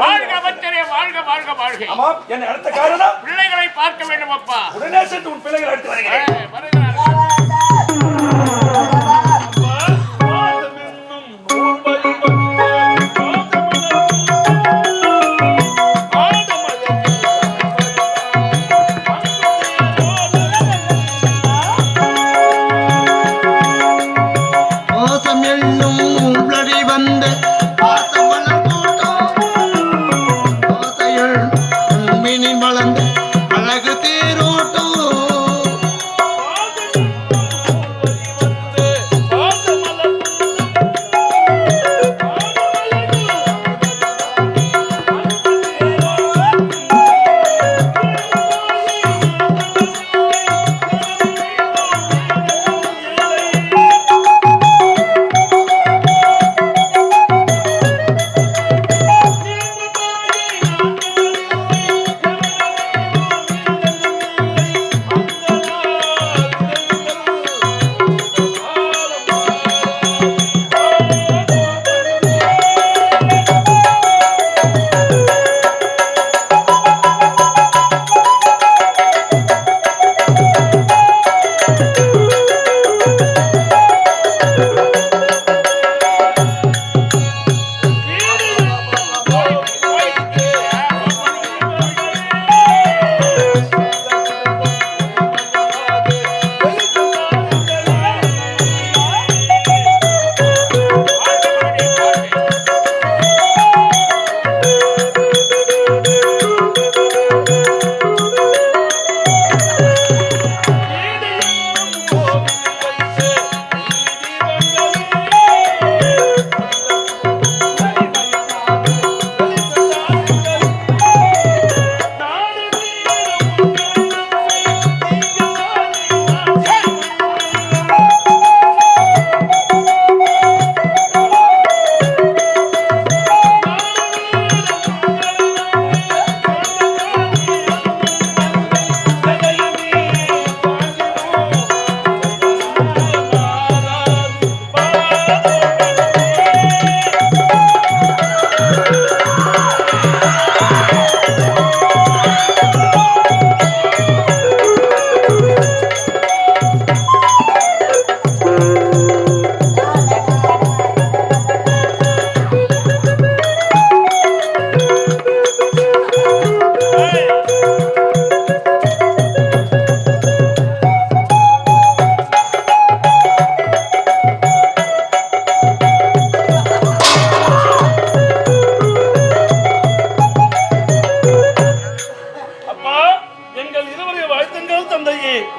வாழ்க வாழ்க வாழ்க வாழ்க. ஆமாம் என்னை அடுத்த காரணம் பிள்ளைகளை பார்க்க வேண்டும் அப்பா உடனே சென்று உன் பிள்ளைகளை எடுத்து வருகிறேன்.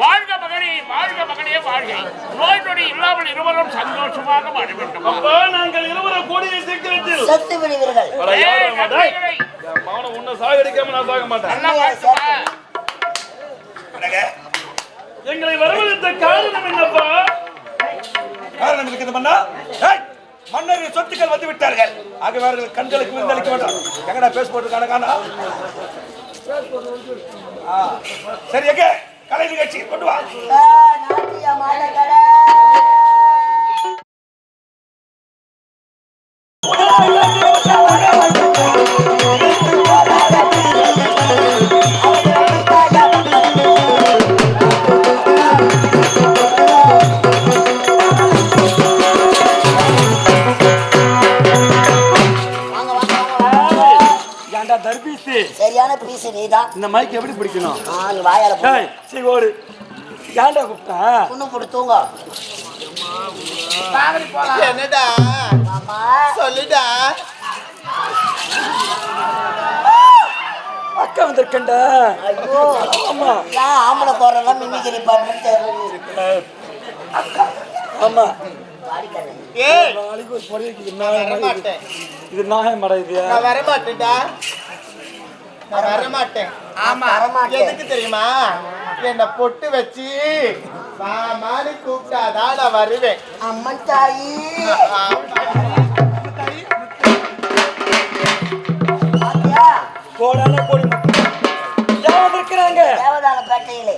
வாழ்க மகனே வாழ்க மகனே வாழ்க. நோய் நொடி இல்லாமல் இருவரும் சந்தோஷமாக வாழ வேண்டும். அப்பா நாங்கள் இருவரும் கூடிய சீக்கிரத்தில். செத்து விடுவீர்கள். மகனை உன்னை சாகடிக்காம நான் சாக மாட்டேன். எங்களை வரவழைத்த காரணம் என்னப்பா? காரணம் இருக்குது மன்னா? மன்னரின் சொத்துக்கள் வந்து விட்டார்கள். ஆகவே அவர்கள் கண்களுக்கு விருந்தளிக்க வேண்டாம் எங்கடா பேஸ் போட்டு காணா? சரி எங்க? கலை நிகழ்ச்சி கொண்டு வா. இந்த மைக் எப்படி பிடிக்கணும்? நீ வாயால சரி ஓடு. ஏன்டா கூப்பிட்டா? புண்ணு போட்டு தூங்க. என்னடா? மாமா. சொல்லுடா. அக்கா வந்திருக்கேன்டா. ஐயோ. ஆமா. ஏன் ஆம்பளை போறதெல்லாம் மிமிக்கிரி பண்ணுன்னு தெரியல ஆமா. ஏய். நாளைக்கு ஒரு இது நான் வர மடை இது. மாட்டேன் இது நாயம் மடை இது? நான் வர மாட்டேன்டா நான் வர மாட்டேன் ஆமா. எதுக்கு தெரியுமா? என்ன பொட்டு வச்சு மாமான்னு கூப்பிட்டாதான் நான் வருவேன். அம்மன் தாயி? கோடான கோடி மக்கள். ஏன் வந்திருக்கிறாங்க தேவதான பேட்டையிலே.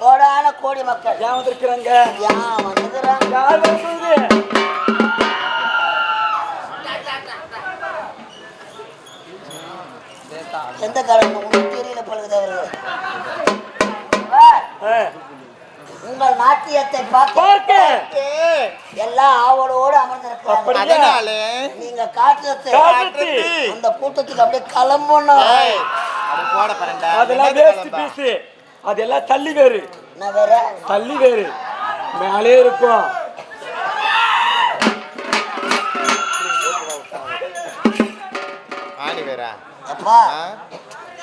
கோடான கோடி மக்கள். ஏன் வந்திருக்கிறாங்க யான் வந்துக்கிறாங்க யார் எந்த காலம் உங்கள் நாட்டியத்தை பார்க்க. பார்க்க எல்லாம் ஆவலோடு அமர்ந்திருக்கிறாங்க நீங்க காட்டுறது. அந்த கூட்டத்துக்கு அப்படியே கிளம்பணும். அதெல்லாம் அதெல்லாம் தள்ளி வேறு. நான் வேற? தள்ளி வேறு. மேலே இருக்கும். ஆணி வேறா. அப்பா?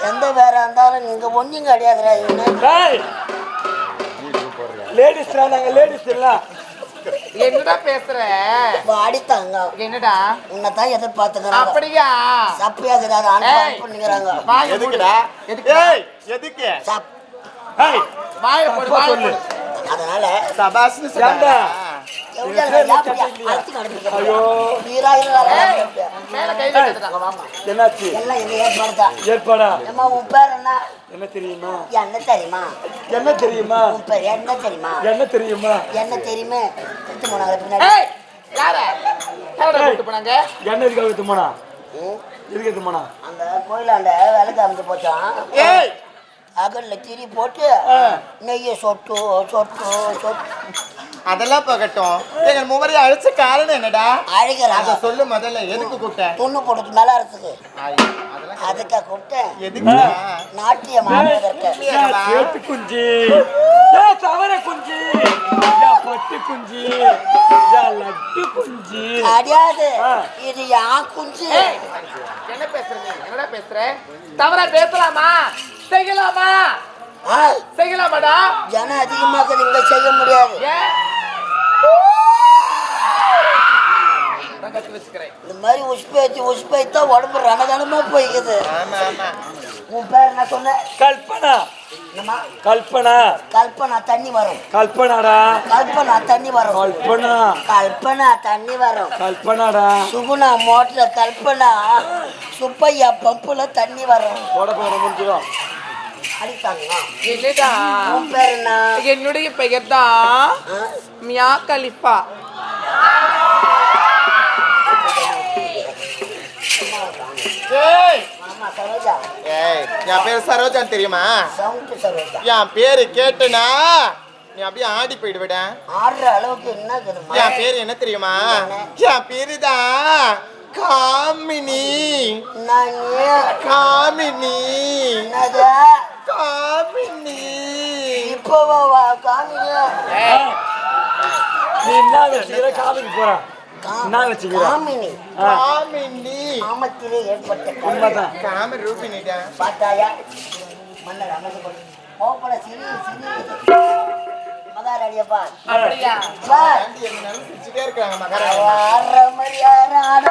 எந்த வேற இருந்தாலும் நீங்க ஒண்ணும் கிடையாதுடா லேடிஸ் நாங்க லேடிஸ் இல்ல. என்னடா பேசுற? அடித்தாங்க. என்னடா? உன்னை தான் எதிர்பார்த்துக்கிறாங்க. அப்படியா? சப்பியாகிறாரு ஏய். ஆன் மூடு. எதுக்குடா? எதுக்கு எதுக்கு? சப். ஏய்! வாயை போடு வாயை. போடு அதனால சபாஸ்னு காட்டுங்க. ஐயோ. வீராயிரம் என்னாச்சு? எல்லாம் ஏற்பாடுதான். ஏற்பாடா? ஏம்மா உன் பேர் என்ன? என்ன தெரியுமா? என்ன தெரியுமா? என்ன தெரியுமா? உன் பேர் என்ன தெரியுமா? என்ன தெரியுமா? என்ன தெரியுமே? எடுத்து போனாங்க பின்னாடி. யார? போனாங்க? என்ன எதுக்கு எடுத்து போனா. எதுக்கு எடுத்து போனா? அந்த கோயிலாண்ட விளக்கு அமைச்சு போச்சான் ஏய்! அகல்ல திரி போட்டு நெய்யை சொட்டு சொட்டு சொட்டு. அதெல்லாம் போகட்டும். எங்க மூவரையும் அழைச்ச காரணம் என்னடா? அழுகிறாங்க அத சொல்லு முதல்ல. எதுக்கு கூப்பிட்டேன் துண்ணு நல்லா இருக்குது ஐ, அதெல்லாம் அதுக்காக கூப்பிட்டேன் எதுக்குடா? நாட்டியம் ஆடுவதற்கு குஞ்சு. தவற குஞ்சு. பட்டு குஞ்சு. லட்டு குஞ்சு. கிடையாது. ஆ. இது யான் குஞ்சு? என்ன பேசுற நீ என்னடா பேசுற? தவறா பேசலாமா? செய்யலாமா? ஆ, செய்யலாமாடா? ஜனம் அதிகமாக இங்க செய்ய முடியாது. நான் கத்து வச்சுக்கிறேன். இந்த மாதிரி உஷ்பேச்சு உஷ்பேத்தா உடம்பு ரணதனமா போய்க்குது. ஆமா ஆமா. உன் பேர் என்ன சொன்ன? கல்பனா. கல்பனா. கல்பனா தண்ணி வரும். கல்பனாடா. கல்பனா தண்ணி வரும். கல்பனா. கல்பனா தண்ணி வரும். கல்பனாடா. சுகுணா மோட்டர்ல கல்பனா. சுப்பையா பம்புல தண்ணி வரும். போட போற முடிஞ்சிடும் அடித்தாங்க என்னடா உன் பேர் என்ன? என்னுடைய பெயர் தான்? மியா கலிஃபா ஏய் ஆமா சரோஜா ஏய் என் பேர் சரோஜான் தெரியுமா? என் பேரு கேட்டனா நீ அப்படியே ஆடி போயிடுவிட. ஆடுற அளவுக்கு என்ன தெரியுமா? என் பேர் என்ன தெரியுமா? என் பேரு தான் காமினி. காமினி காமினி. இப்போ வா காமிங்க நீ என்ன வச்சுக்கிற காமிக்கு போற என்ன காமினி. காமினி. காமத்திலே ஏற்பட்ட கலை. உண்மைதான். காம ரூபினிடா பார்த்தாயா? மன்னர் அமைந்து கொண்டு சிரி மகாராணியப்பா. அப்படியா? சார். ஆண்டி என்ன சிரிச்சுட்டே இருக்காங்க மகாராஜா ஆடுற மாதிரி யாரும் ஆட